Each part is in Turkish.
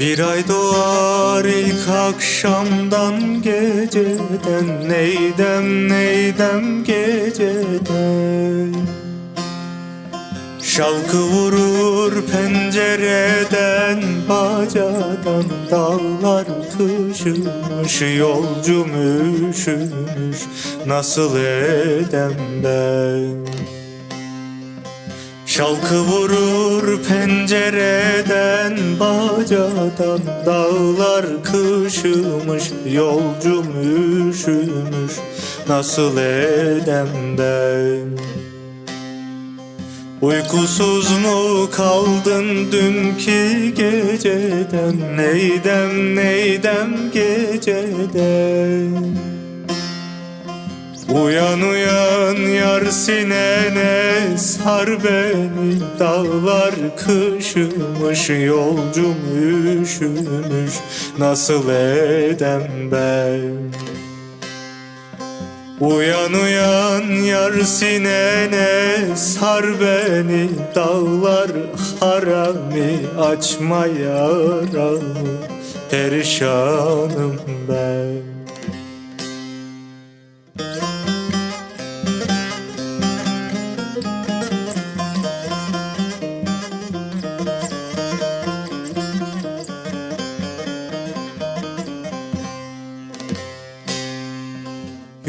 Bir ay doğar ilk akşamdan geceden Neydem neydem geceden? Şalkı vurur pencereden bacadan Dağlar kışımış yolcum üşümüş Nasıl edem ben Şalkı vurur pencereden bacadan Dağlar kışımış yolcum üşümüş. Nasıl edem ben? Uykusuz mu kaldın dünkü geceden? Neydem neydem geceden Uyan uyan yar sinene sar beni Dağlar kışımış yolcum üşümüş. Nasıl edem ben? Uyan uyan yar sinene sar beni Dağlar harami açma yaramı Perişanım ben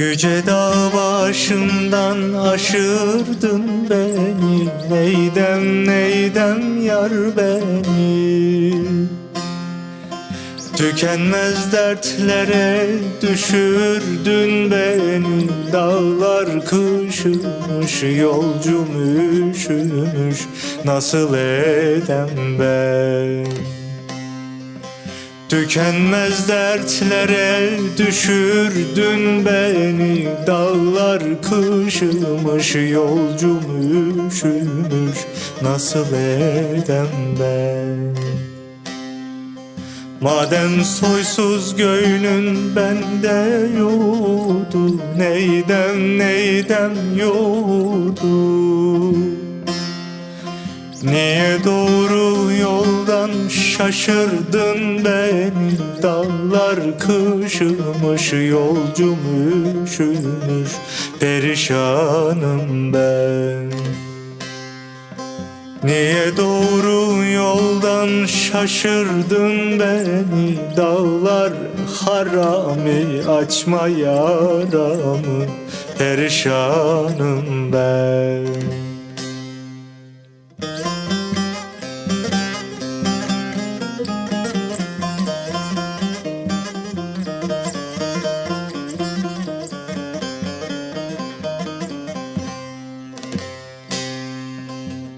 Yüce dağ başından aşırdın beni. Neydem neydem yar beni? Tükenmez dertlere düşürdün beni. Dağlar kışımış yolcum üşümüş. Nasıl edem ben Tükenmez dertlere düşürdün beni. Dağlar kışımış yolcum üşümüş. Nasıl edem ben? Madem soysuz göğünün bende yoktu Neydem neydem yoktu Niye doğru yoldan şaşırdın beni? Dağlar kışımış yolcum üşümüş. Perişanım ben. Niye doğru yoldan şaşırdın beni? Dağlar harami açma yaramı. Perişanım ben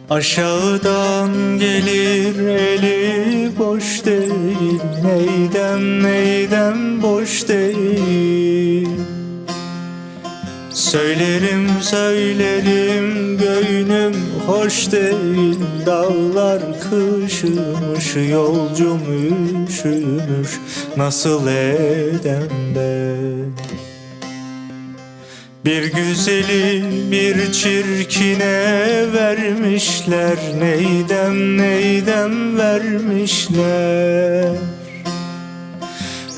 Aşağıdan gelir eli boş değil Neydem neydem boş değil. Söylerim söylerim göğnüm hoş değil Dağlar kışımış yolcum üşümüş Nasıl edem ben bir güzeli bir çirkine vermişler. Neydem neydem vermişler?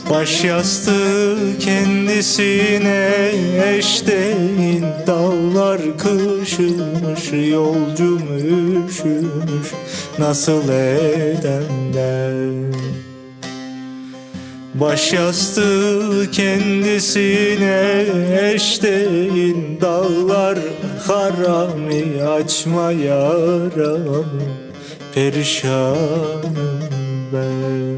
Baş yastığı kendisine eş değil. Dağlar kışımış yolcum üşümüş. Nasıl edem ben Baş yastığı kendisine eş değil Dağlar harami açma yaramı Perişanım ben